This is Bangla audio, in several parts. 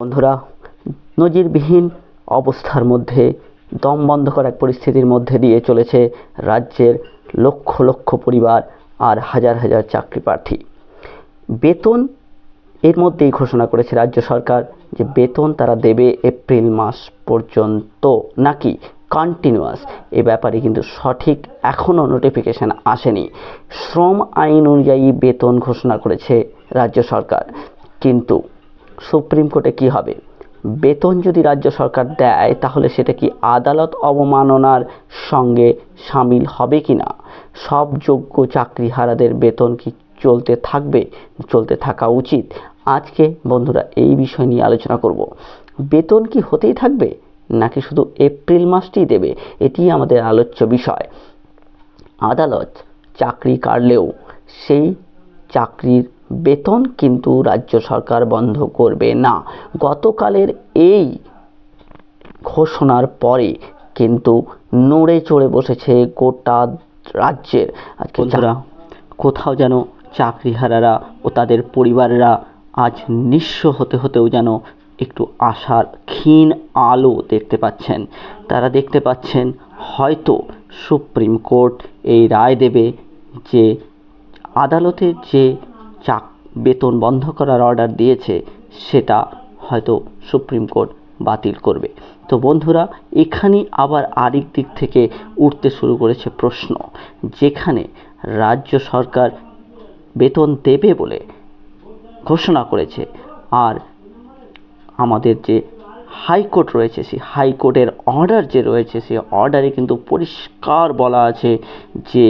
বন্ধুরা, নজিরবিহীন অবস্থার মধ্যে, দম বন্ধ এক পরিস্থিতির মধ্যে দিয়ে চলেছে রাজ্যের লক্ষ লক্ষ পরিবার আর হাজার হাজার চাকরি প্রার্থী বেতন এর মধ্যেই ঘোষণা করেছে রাজ্য সরকার যে বেতন তারা দেবে এপ্রিল মাস পর্যন্ত। নাকি কন্টিনিউয়াস এ ব্যাপারে কিন্তু সঠিক এখনও নোটিফিকেশান আসেনি। শ্রম আইন অনুযায়ী বেতন ঘোষণা করেছে রাজ্য সরকার। কিন্তু সুপ্রিম কোর্টে কি হবে? বেতন যদি রাজ্য সরকার দেয়, তাহলে সেটা কি আদালত অবমাননার সঙ্গে সামিল হবে কি না সব যোগ্য চাকরিহারাদের বেতন কি চলতে থাকবে? চলতে থাকা উচিত। আজকে বন্ধুরা এই বিষয় নিয়ে আলোচনা করব। বেতন কি হতেই থাকবে? নাকি শুধু এপ্রিল মাসটিই দেবে? এটি আমাদের আলোচ্য বিষয়। আদালত চাকরি কাটলেও সেই চাকরির বেতন কিন্তু রাজ্য সরকার বন্ধ করবে না। গতকালের এই ঘোষণার পরে কিন্তু নড়ে চড়ে বসেছে গোটা রাজ্যের। আজকে কোথাও যেন চাকরিহারারা ও তাদের পরিবারেরা আজ নিঃস্ব হতে হতেও যেন একটু আশার ক্ষীণ আলো দেখতে পাচ্ছেন। তারা দেখতে পাচ্ছেন হয়তো সুপ্রিম কোর্ট এই রায় দেবে যে আদালতের যে চাক বেতন বন্ধ করার অর্ডার দিয়েছে, সেটা হয়তো সুপ্রিম কোর্ট বাতিল করবে। তো বন্ধুরা এখানে আবার আরেক দিক থেকে উঠতে শুরু করেছে প্রশ্ন, যেখানে রাজ্য সরকার বেতন দেবে বলে ঘোষণা করেছে। আর আমাদের যে হাইকোর্ট রয়েছে, সেই হাইকোর্টের অর্ডার যে রয়েছে, সেই অর্ডারে কিন্তু পরিষ্কার বলা আছে যে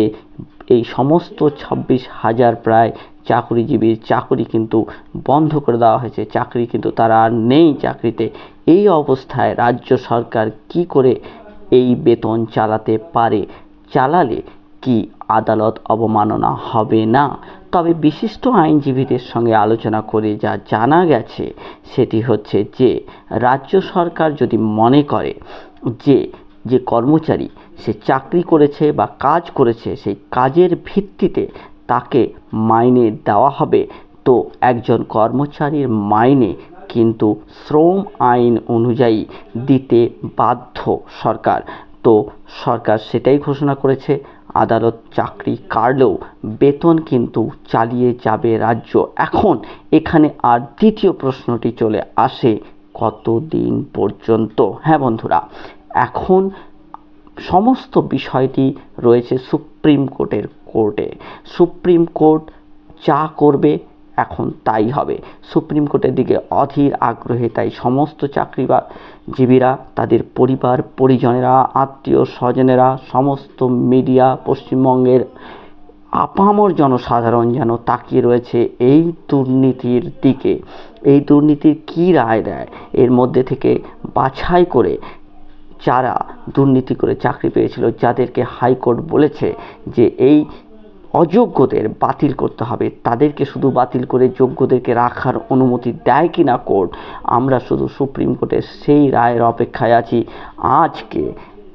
এই সমস্ত ছাব্বিশ হাজার প্রায় চাকরিজীবীর চাকরি কিন্তু বন্ধ করে দেওয়া হয়েছে। চাকরি কিন্তু তারা আর নেই চাকরিতে। এই অবস্থায় রাজ্য সরকার কি করে এই বেতন চালাতে পারে? চালালে কি আদালত অবমাননা হবে না? তবে বিশিষ্ট আইনজীবীদের সঙ্গে আলোচনা করে যা জানা গেছে, সেটি হচ্ছে যে, রাজ্য সরকার যদি মনে করে যে যে কর্মচারী সে চাকরি করেছে বা কাজ করেছে, সেই কাজের ভিত্তিতে তাকে মাইনে দেওয়া হবে। তো একজন কর্মচারীর মাইনে কিন্তু শ্রম আইন অনুযায়ী দিতে বাধ্য সরকার। তো সরকার সেটাই ঘোষণা করেছে। আদালত চাকরি কাটলেও বেতন কিন্তু চালিয়ে যাবে রাজ্য। এখন এখানে আর দ্বিতীয় প্রশ্নটি চলে আসে কতদিন পর্যন্ত? হ্যাঁ বন্ধুরা, এখন সমস্ত বিষয়টি রয়েছে সুপ্রিম কোর্টের কোর্টে। সুপ্রিম কোর্ট যা করবে এখন তাই হবে। সুপ্রিম কোর্টের দিকে অধীর আগ্রহে তাই সমস্ত চাকরি বা জীবীরা তাদের পরিবার, পরিজনেরা, আত্মীয় স্বজনেরা, সমস্ত মিডিয়া, পশ্চিমবঙ্গের আপামর জনসাধারণ যেন তাকিয়ে রয়েছে এই দুর্নীতির দিকে। এই দুর্নীতির কী রায় দেয়? এর মধ্যে থেকে বাছাই করে যারা দুর্নীতি করে চাকরি পেয়েছিল, যাদেরকে হাইকোর্ট বলেছে যে এই অযোগ্যদের বাতিল করতে হবে। তাদেরকে শুধু বাতিল করে যোগ্যদেরকে রাখার অনুমতি দেয় কি না কোর্ট, আমরা শুধু সুপ্রিম কোর্টের সেই রায়ের অপেক্ষায় আছি। আজকে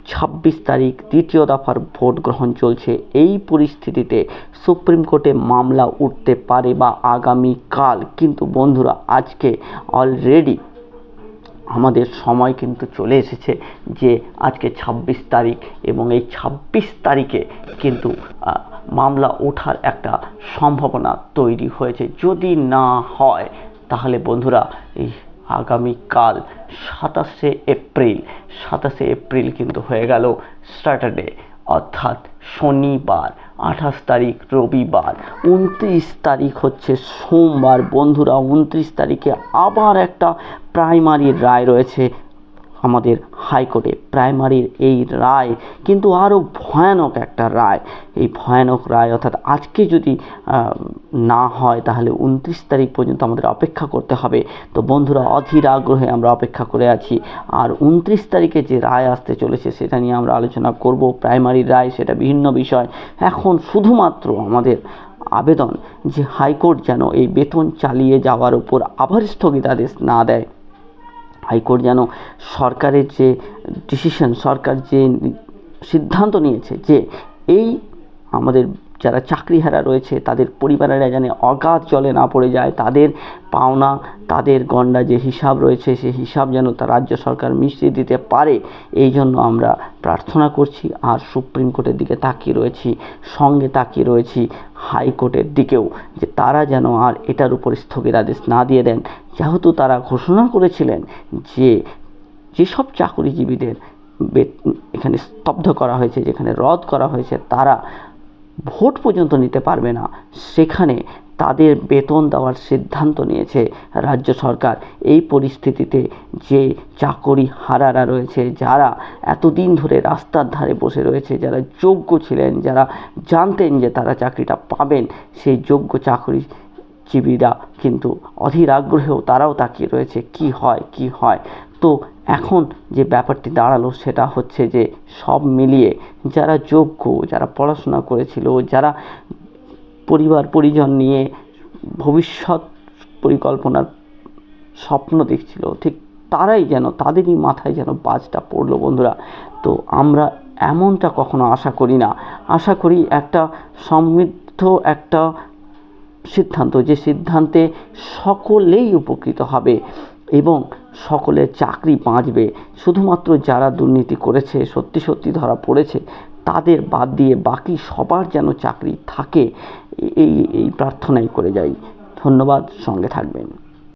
ছাব্বিশ তারিখ, দ্বিতীয় দফার ভোট গ্রহণ চলছে। এই পরিস্থিতিতে সুপ্রিম কোর্টে মামলা উঠতে পারে বা আগামীকাল। কিন্তু বন্ধুরা, আজকে অলরেডি আমাদের সময় কিন্তু চলে এসেছে যে আজকে ছাব্বিশ তারিখ এবং এই ছাব্বিশ তারিখে কিন্তু মামলা ওঠার একটা সম্ভাবনা তৈরি হয়েছে। যদি না হয়, তাহলে বন্ধুরা, এই আগামীকাল সাতাশে এপ্রিল সাতাশে এপ্রিল কিন্তু হয়ে গেল স্যাটারডে। অর্থাৎ শনিবার, আঠাশ তারিখ রবিবার, উনত্রিশ তারিখ হচ্ছে সোমবার। বন্ধুরা, উনত্রিশ তারিখে আবার একটা প্রাইমারির রায় রয়েছে আমাদের হাইকোর্টে, প্রাইমারির এই রায় কিন্তু আরও ভয়ানক একটা রায়। এই ভয়ানক রায় অর্থাৎ আজকে যদি না হয় তাহলে উনত্রিশ তারিখ পর্যন্ত আমাদের অপেক্ষা করতে হবে। তো বন্ধুরা, অধীর আগ্রহে আমরা অপেক্ষা করে আছি। আর উনত্রিশ তারিখে যে রায় আসতে চলেছে সেটা নিয়ে আমরা আলোচনা করব। প্রাইমারি রায় সেটা বিভিন্ন বিষয়। এখন শুধুমাত্র আমাদের আবেদন যে হাইকোর্ট যেন এই বেতন চালিয়ে যাওয়ার উপর আবার স্থগিতাদেশ না দেয়। হাইকোর্ট যেন সরকারের যে ডিসিশন সরকার যে সিদ্ধান্ত নিয়েছে যে এই আমাদের যারা চাকরিহারা রয়েছে, তাদের পরিবারেরা যেন অগাধ জলে না পড়ে যায়, তাদের পাওনা, তাদের গণ্ডা যে হিসাব রয়েছে সেই হিসাব যেন তা রাজ্য সরকার মিশিয়ে দিতে পারে, এই জন্য আমরা প্রার্থনা করছি আর সুপ্রিম কোর্টের দিকে তাকিয়ে রয়েছি, সঙ্গে তাকিয়ে রয়েছি হাইকোর্টের দিকেও, যে তারা যেন আর এটার উপর স্থগিতাদেশ না দিয়ে দেন। যেহেতু তারা ঘোষণা করেছিলেন যে যেসব চাকরিজীবীদের এখানে স্তব্ধ করা হয়েছে, যেখানে রদ করা হয়েছে, তারা ভোট পর্যন্ত নিতে পারবে না। সেখানে তাদের বেতন দেওয়ার সিদ্ধান্ত নিয়েছে রাজ্য সরকার। এই পরিস্থিতিতে যে চাকরি হারারা রয়েছে, যারা এতদিন ধরে রাস্তার ধারে বসে রয়েছে, যারা যোগ্য ছিলেন, যারা জানতেন যে তারা চাকরিটা পাবেন, সেই যোগ্য চাকরি জীবীরা কিন্তু অধীর আগ্রহেও তারাও তাকিয়ে রয়েছে, কি হয় কি হয়। তো এখন যে ব্যাপারটি দাঁড়াল সেটা হচ্ছে যে সব মিলিয়ে যারা যোগ্য, যারা পড়াশোনা করেছিল, যারা পরিবার, পরিজন নিয়ে ভবিষ্যৎ পরিকল্পনার স্বপ্ন দেখছিল, ঠিক তারাই যেন, তাদেরই মাথায় যেন বাজটা পড়ল বন্ধুরা। তো আমরা এমনটা কখনো আশা করি না। আশা করি একটা সমৃদ্ধ একটা সিদ্ধান্ত, যে সিদ্ধান্তে সকলেই উপকৃত হবে এবং সকলের চাকরি বাঁচবে। শুধুমাত্র যারা দুর্নীতি করেছে, সত্যি সত্যি ধরা পড়েছে, তাদের বাদ দিয়ে বাকি সবার যেন চাকরি থাকে এই এই প্রার্থনাই করে যাই। ধন্যবাদ, সঙ্গে থাকবেন।